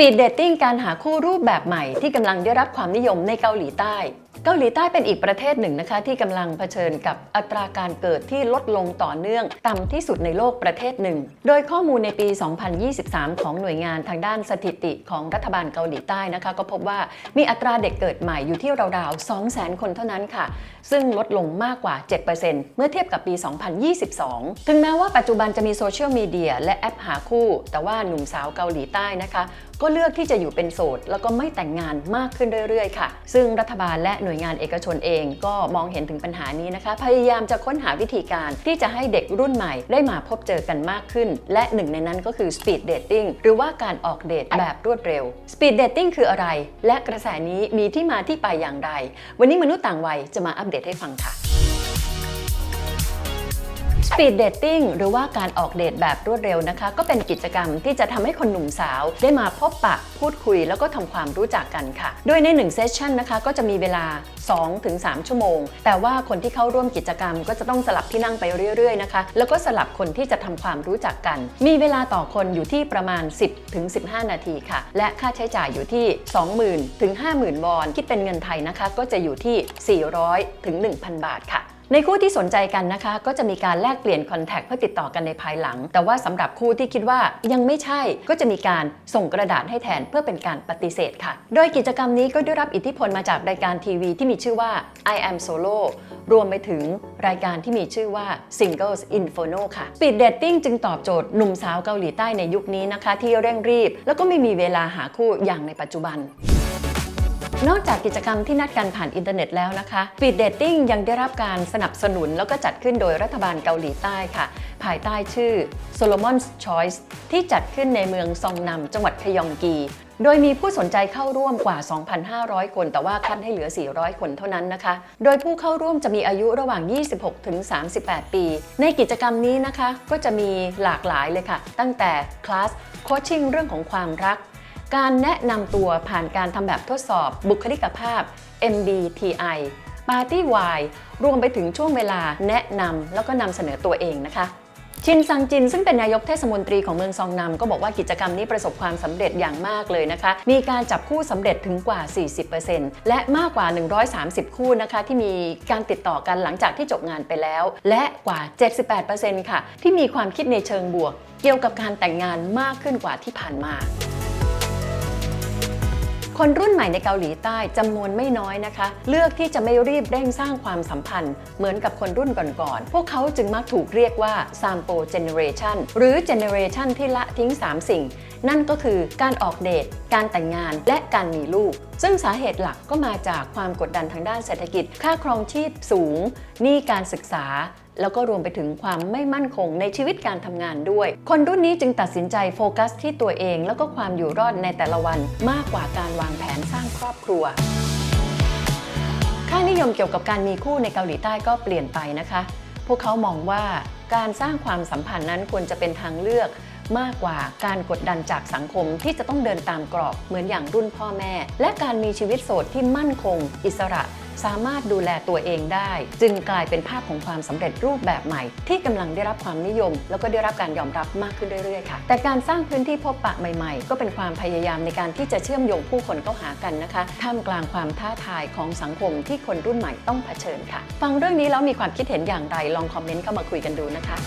ปีดเดทติ้งการหาคู่รูปแบบใหม่ที่กำลังได้รับความนิยมในเกาหลีใต้ เกาหลีใต้เป็นอีกประเทศหนึ่งนะคะที่กำลังเผชิญกับอัตราการเกิดที่ลดลงต่อเนื่องต่ำที่สุดในโลกประเทศหนึ่ง โดยข้อมูลในปี 2023 ของหน่วยงานทางด้านสถิติของรัฐบาลเกาหลีใต้นะคะ ก็พบว่ามีอัตราเด็กเกิดใหม่อยู่ที่ราวๆ 200,000 คนเท่านั้นค่ะ ซึ่งลดลงมากกว่า 7%เมื่อเทียบกับปี 2022 ถึงแม้ว่าปัจจุบันจะมีโซเชียลมีเดียและแอปหาคู่ แต่ว่าหนุ่มสาวเกาหลีใต้นะคะ ก็เลือกที่จะอยู่เป็นโสดแล้วก็ไม่แต่งงานมากขึ้นเรื่อยๆ ค่ะ ซึ่งรัฐบาลและหน่วยงานเอกชนเองก็มองเห็นถึงปัญหานี้นะคะ พยายามจะค้นหาวิธีการที่จะให้เด็กรุ่นใหม่ได้มาพบเจอกันมากขึ้น และหนึ่งในนั้นก็คือ speed dating หรือว่าการออกเดทแบบรวดเร็ว speed dating คืออะไร และกระแสนี้มีที่มาที่ไปอย่างไร วันนี้มนุษย์ต่างวัยจะมาอัปเดตให้ฟังค่ะ Speed Dating หรือว่าการออกเดทแบบรวดเร็วนะคะ ก็เป็นกิจกรรมที่จะทำให้คนหนุ่มสาว ได้มาพบปะพูดคุยแล้วก็ทำความรู้จักกันค่ะ โดยใน1เซสชันนะคะก็จะมีเวลา 2-3 ชั่วโมง แต่ว่าคนที่เข้าร่วมกิจกรรม ก็จะต้องสลับที่นั่งไปเรื่อยๆนะคะ แล้วก็สลับคนที่จะทำความรู้จักกัน มีเวลาต่อคนอยู่ที่ประมาณ 10-15 นาทีค่ะ และค่าใช้จ่ายอยู่ที่ 20,000ถึง50,000 วอน คิดเป็นเงินไทยนะคะ ก็จะอยู่ที่ 400ถึง1,000 บาทค่ะ ในคู่ที่สนใจกันนะคะ ก็จะมีการแลกเปลี่ยนคอนแทคเพื่อติดต่อกันในภายหลัง แต่ว่าสำหรับคู่ที่คิดว่ายังไม่ใช่ก็จะมีการส่งกระดาษให้แทนเพื่อเป็นการปฏิเสธค่ะ โดยกิจกรรมนี้ก็ได้รับอิทธิพลมาจากรายการทีวีที่มีชื่อว่า I am Solo รวมไปถึงรายการที่มีชื่อว่า Singles Inferno ค่ะ Speed Dating จึงตอบโจทย์หนุ่มสาวเกาหลีใต้ในยุคนี้นะคะ ที่เร่งรีบ แล้วก็ไม่มีเวลาหาคู่อย่างในปัจจุบัน นอกจากกิจกรรมที่นัดกันผ่านอินเทอร์เน็ตแล้วนะคะ Speed Dating ยังได้รับการสนับสนุนแล้วก็จัดขึ้นโดยรัฐบาลเกาหลีใต้ค่ะ ภายใต้ชื่อ Solomon's Choice ที่จัดขึ้นในเมืองซองนำจังหวัดคยองกี โดยมีผู้สนใจเข้าร่วมกว่า 2,500 คน แต่ว่าคัดให้เหลือ 400 คนเท่านั้นนะคะ โดยผู้เข้าร่วมจะมีอายุระหว่าง 26 ถึง 38 ปี ในกิจกรรมนี้นะคะ ก็จะมีหลากหลายเลยค่ะ ตั้งแต่คลาสโคชชิ่งเรื่องของความรัก การแนะนำตัวผ่านการทำแบบทดสอบบุคลิกภาพ MBTI Party Y รวมไปถึงช่วงเวลาแนะนำแล้วก็นำเสนอตัวเองนะคะ ชินซังจินซึ่งเป็นนายกเทศมนตรีของเมืองซองนำก็บอกว่ากิจกรรมนี้ประสบความสำเร็จอย่างมากเลยนะคะ มีการจับคู่สำเร็จถึงกว่า 40%และมากกว่า 130 คู่นะคะที่มีการติดต่อกันหลังจากที่จบงานไปแล้ว และกว่า 78%ค่ะที่มีความคิดในเชิงบวก เกี่ยวกับการแต่งงานมากขึ้นกว่าที่ผ่านมา คนรุ่นใหม่ในเกาหลีใต้จำนวนไม่น้อยนะคะ เลือกที่จะไม่รีบเร่งสร้างความสัมพันธ์ เหมือนกับคนรุ่นก่อนๆ พวกเขาจึงมักถูกเรียกว่า Sampo Generation หรือ Generation ที่ละทิ้ง 3 สิ่ง นั่นก็คือการออกเดท การแต่งงาน และการมีลูก ซึ่งสาเหตุหลักก็มาจากความกดดันทางด้านเศรษฐกิจ ค่าครองชีพสูง หนี้การศึกษา แล้วก็รวมไปถึงความไม่มั่นคงในชีวิตการทำงานด้วย คนรุ่นนี้จึงตัดสินใจโฟกัสที่ตัวเอง แล้วก็ความอยู่รอดในแต่ละวันมากกว่าการวางแผนสร้างครอบครัวค่านิยมเกี่ยวกับการมีคู่ในเกาหลีใต้ก็เปลี่ยนไปนะคะ พวกเขามองว่าการสร้างความสัมพันธ์นั้นควรจะเป็นทางเลือกมากกว่าการกดดันจากสังคมที่จะต้องเดินตามกรอบเหมือนอย่างรุ่นพ่อแม่ และการมีชีวิตโสดที่มั่นคง อิสระ สามารถดูแลตัวเองได้ จึงกลายเป็นภาพของความสำเร็จรูปแบบใหม่ ที่กำลังได้รับความนิยม แล้วก็ได้รับการยอมรับมากขึ้นเรื่อยๆค่ะ แต่การสร้างพื้นที่พบปะใหม่ๆ ก็เป็นความพยายามในการที่จะเชื่อมโยงผู้คนเข้าหากันนะคะ ท่ามกลางความท้าทายของสังคมที่คนรุ่นใหม่ต้องเผชิญค่ะ ฟังเรื่องนี้แล้วมีความคิดเห็นอย่างไรลองคอมเมนต์เข้ามาคุยกันดูนะคะ